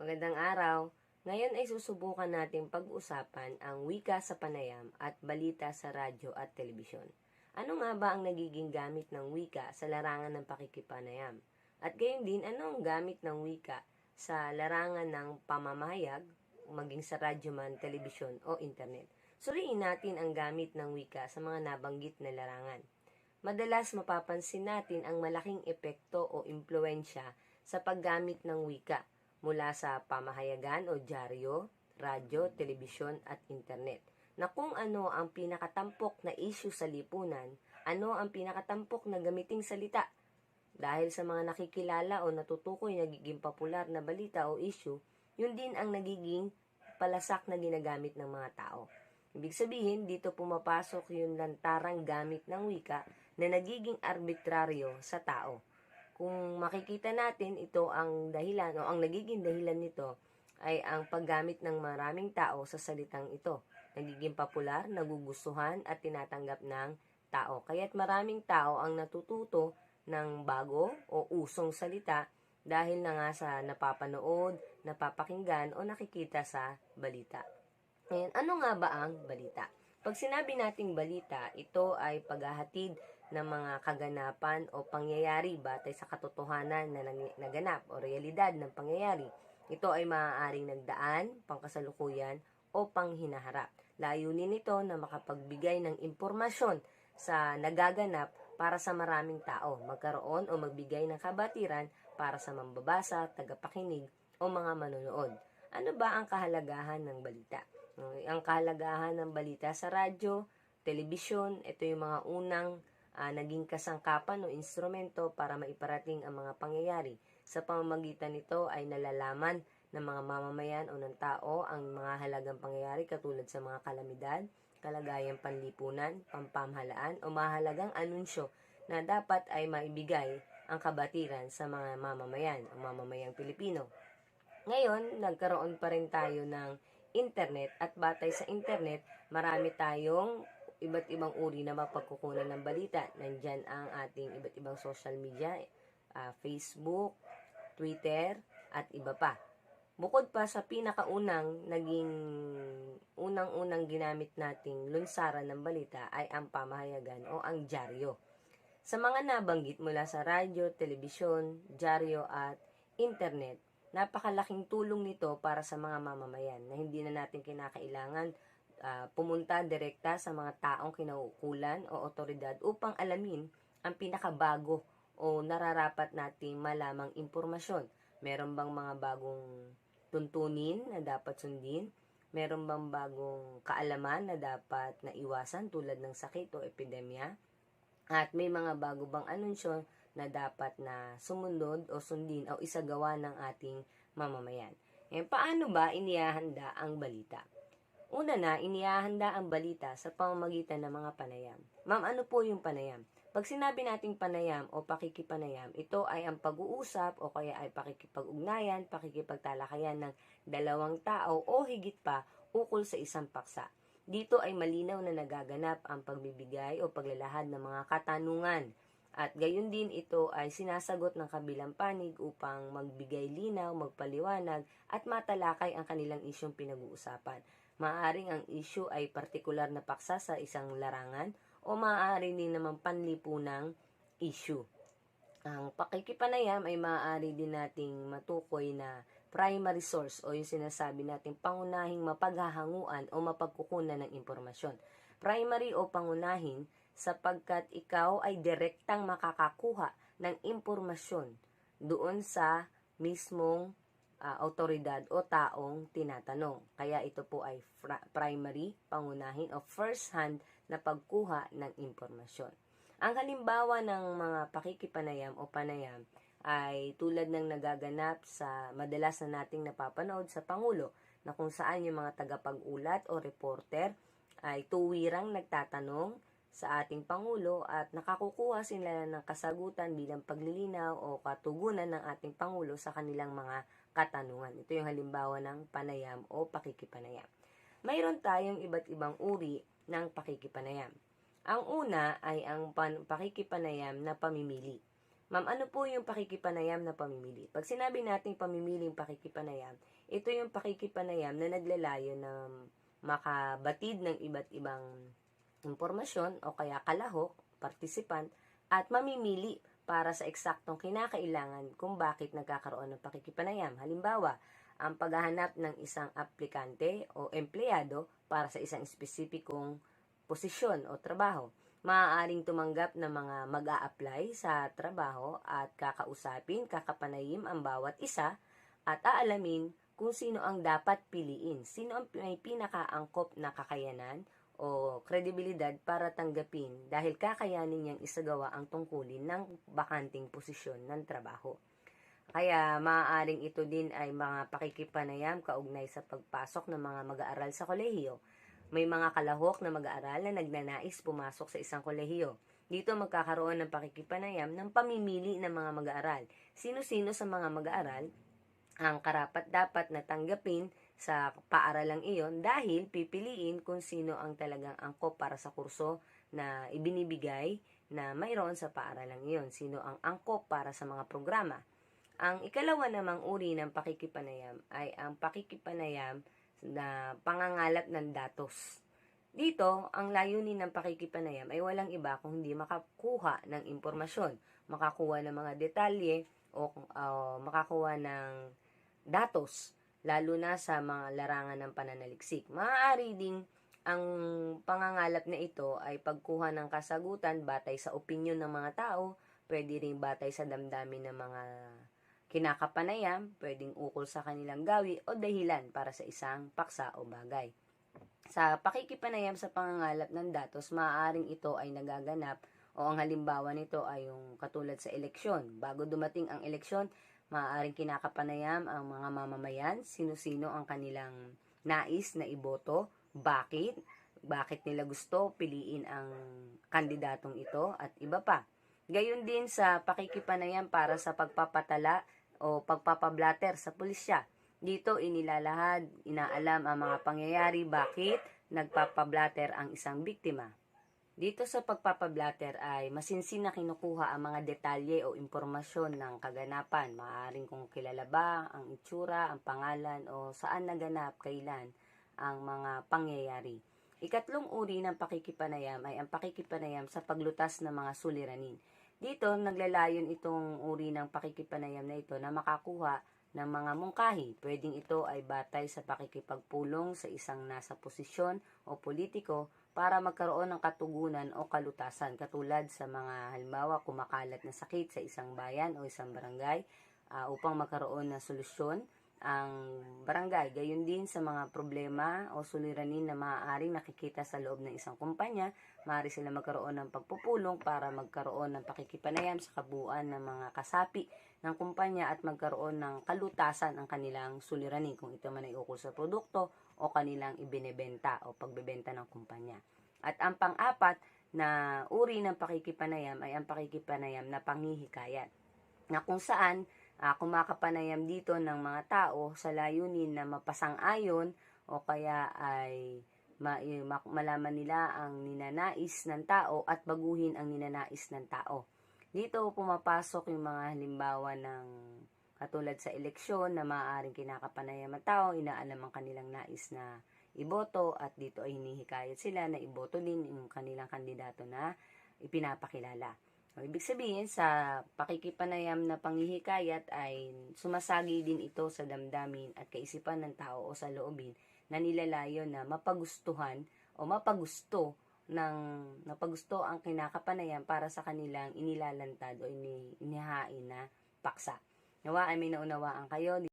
Magandang araw. Ngayon ay susubukan natin pag-usapan ang wika sa panayam at balita sa radyo at telebisyon. Ano nga ba ang nagiging gamit ng wika sa larangan ng pakikipanayam? At gayon din, ano ang gamit ng wika sa larangan ng pamamayag, maging sa radyo man, telebisyon o internet? Suriin natin ang gamit ng wika sa mga nabanggit na larangan. Madalas mapapansin natin ang malaking epekto o impluensya sa paggamit ng wika mula sa pamahayagan o dyaryo, radyo, telebisyon at internet na kung ano ang pinakatampok na issue sa lipunan, ano ang pinakatampok na gamiting salita. Dahil sa mga nakikilala o natutukoy nagiging popular na balita o issue, yun din ang nagiging palasak na ginagamit ng mga tao. Ibig sabihin, dito pumapasok yung lantarang gamit ng wika na nagiging arbitraryo sa tao. Kung makikita natin, ito ang dahilan o ang nagiging dahilan nito ay ang paggamit ng maraming tao sa salitang ito. Nagiging popular, nagugustuhan at tinatanggap ng tao. Kaya't maraming tao ang natututo ng bago o usong salita dahil na nga sa napapanood, napapakinggan o nakikita sa balita. Ngayon, ano nga ba ang balita? Pag sinabi nating balita, ito ay paghahatid ng mga kaganapan o pangyayari batay sa katotohanan na naganap o realidad ng pangyayari. Ito ay maaaring nagdaan, pangkasalukuyan o panghinaharap. Layunin nito na makapagbigay ng impormasyon sa nagaganap para sa maraming tao, magkaroon o magbigay ng kabatiran para sa mambabasa, tagapakinig o mga manonood. Ano ba ang kahalagahan ng balita? Okay, Ang kahalagahan ng balita sa radyo, telebisyon, ito yung mga unang ah, naging kasangkapan o instrumento para maiparating ang mga pangyayari. Sa pamamagitan nito ay nalalaman ng mga mamamayan o ng tao ang mga halagang pangyayari katulad sa mga kalamidad, kalagayang panlipunan, pampamahalaan o mahalagang anunsyo na dapat ay maibigay ang kabatiran sa mga mamamayan o mamamayang Pilipino. Ngayon, nagkaroon pa rin tayo ng internet at batay sa internet, marami tayong iba't ibang uri na mapagkukunan ng balita. Nandyan ang ating iba't ibang social media, ah, Facebook, Twitter, at iba pa. Bukod pa sa pinakaunang naging unang-unang ginamit nating lunsaran ng balita ay ang pamahayagan o ang dyaryo. Sa mga nabanggit mula sa radyo, telebisyon, dyaryo at internet, napakalaking tulong nito para sa mga mamamayan na hindi na natin kinakailangan ah, pumunta direkta sa mga taong kinaukulan o otoridad upang alamin ang pinakabago o nararapat nating malamang impormasyon. Meron bang mga bagong tuntunin na dapat sundin? Meron bang bagong kaalaman na dapat naiwasan tulad ng sakit o epidemya? At may mga bago bang anunsyo na dapat na sumunod o sundin o isagawa ng ating mamamayan. Eh, paano ba inihahanda ang balita? Una na, inihahanda ang balita sa pamamagitan ng mga panayam. Ma'am, ano po yung panayam? Pag sinabi nating panayam o pakikipanayam, ito ay ang pag-uusap o kaya ay pakikipag-ugnayan, pakikipagtalakayan ng dalawang tao o higit pa ukol sa isang paksa. Dito ay malinaw na nagaganap ang pagbibigay o paglalahad ng mga katanungan. At gayon din ito ay sinasagot ng kabilang panig upang magbigay linaw, magpaliwanag at matalakay ang kanilang isyong pinag-uusapan. Maaring ang issue ay partikular na paksa sa isang larangan o maaari din naman panlipunang issue. Ang pakikipanayam ay maaari din nating matukoy na primary source o yung sinasabi nating pangunahing mapaghahanguan o mapagkukunan ng impormasyon. Primary o pangunahin sapagkat ikaw ay direktang makakakuha ng impormasyon doon sa mismong ah, autoridad o taong tinatanong. Kaya ito po ay primary, pangunahin o first hand na pagkuha ng impormasyon. Ang halimbawa ng mga pakikipanayam o panayam ay tulad ng nagaganap sa madalas na nating napapanood sa Pangulo na kung saan yung mga tagapag-ulat o reporter ay tuwirang nagtatanong sa ating Pangulo at nakakukuha sila ng kasagutan bilang paglilinaw o katugunan ng ating Pangulo sa kanilang mga katanungan. Ito yung halimbawa ng panayam o pakikipanayam. Mayroon tayong iba't ibang uri ng pakikipanayam. Ang una ay ang pan- pakikipanayam na pamimili. Ma'am, ano po yung pakikipanayam na pamimili? Pag sinabi nating pamimiling pakikipanayam, ito yung pakikipanayam na naglalayo na makabatid ng iba't ibang impormasyon o kaya kalahok, participant, at mamimili para sa eksaktong kinakailangan kung bakit nagkakaroon ng pakikipanayam. Halimbawa, ang paghahanap ng isang aplikante o empleyado para sa isang espesipikong posisyon o trabaho. Maaaring tumanggap ng mga mag apply sa trabaho at kakausapin, kakapanayim ang bawat isa at aalamin kung sino ang dapat piliin, sino ang may pinakaangkop na kakayanan o kredibilidad para tanggapin dahil kakayanin niyang isagawa ang tungkulin ng bakanting posisyon ng trabaho. Kaya maaaring ito din ay mga pakikipanayam kaugnay sa pagpasok ng mga mag-aaral sa kolehiyo. May mga kalahok na mag-aaral na nagnanais pumasok sa isang kolehiyo. Dito magkakaroon ng pakikipanayam ng pamimili ng mga mag-aaral. Sino-sino sa mga mag-aaral ang karapat dapat na tanggapin sa paaralang iyon dahil pipiliin kung sino ang talagang angkop para sa kurso na ibinibigay na mayroon sa paaralang iyon. Sino ang angkop para sa mga programa. Ang ikalawa namang uri ng pakikipanayam ay ang pakikipanayam na pangangalap ng datos. Dito, ang layunin ng pakikipanayam ay walang iba kung hindi makakuha ng impormasyon, makakuha ng mga detalye o uh, makakuha ng datos, lalo na sa mga larangan ng pananaliksik. Maaari ding ang pangangalap na ito ay pagkuha ng kasagutan batay sa opinyon ng mga tao, pwede rin batay sa damdamin ng mga kinakapanayam, pwedeng ukol sa kanilang gawi o dahilan para sa isang paksa o bagay. Sa pakikipanayam sa pangangalap ng datos, maaaring ito ay nagaganap o ang halimbawa nito ay yung katulad sa eleksyon. Bago dumating ang eleksyon, maaaring kinakapanayam ang mga mamamayan, sino-sino ang kanilang nais na iboto, bakit, bakit nila gusto piliin ang kandidatong ito at iba pa. Gayon din sa pakikipanayam para sa pagpapatala o pagpapablatter sa pulisya. Dito inilalahad, inaalam ang mga pangyayari bakit nagpapablatter ang isang biktima. Dito sa pagpapablatter ay masinsin na kinukuha ang mga detalye o impormasyon ng kaganapan. Maaaring kung kilala ba ang itsura, ang pangalan o saan naganap, kailan ang mga pangyayari. Ikatlong uri ng pakikipanayam ay ang pakikipanayam sa paglutas ng mga suliranin. Dito, naglalayon itong uri ng pakikipanayam na ito na makakuha ng mga mungkahi. Pwedeng ito ay batay sa pakikipagpulong sa isang nasa posisyon o politiko para magkaroon ng katugunan o kalutasan katulad sa mga halimbawa kumakalat na sakit sa isang bayan o isang barangay uh, upang magkaroon ng solusyon ang barangay. Gayon din sa mga problema o suliranin na maaaring nakikita sa loob ng isang kumpanya, maaari sila magkaroon ng pagpupulong para magkaroon ng pakikipanayam sa kabuuan ng mga kasapi ng kumpanya at magkaroon ng kalutasan ang kanilang suliranin kung ito man ay ukol sa produkto o kanilang ibinebenta o pagbebenta ng kumpanya. At ang pang-apat na uri ng pakikipanayam ay ang pakikipanayam na panghihikayat na kung saan uh, kumakapanayam dito ng mga tao sa layunin na mapasang-ayon o kaya ay ma- malaman nila ang ninanais ng tao at baguhin ang ninanais ng tao. Dito pumapasok yung mga halimbawa ng katulad sa eleksyon na maaaring kinakapanayam ang tao, inaalam ang kanilang nais na iboto at dito ay hinihikayat sila na iboto din yung kanilang kandidato na ipinapakilala. O, ibig sabihin, sa pakikipanayam na panghihikayat ay sumasagi din ito sa damdamin at kaisipan ng tao o sa loobin na nilalayo na mapagustuhan o mapagusto ng napagusto ang kinakapanayam para sa kanilang inilalantad o ini, inihain na paksa. Nawa ay may naunawaan kayo.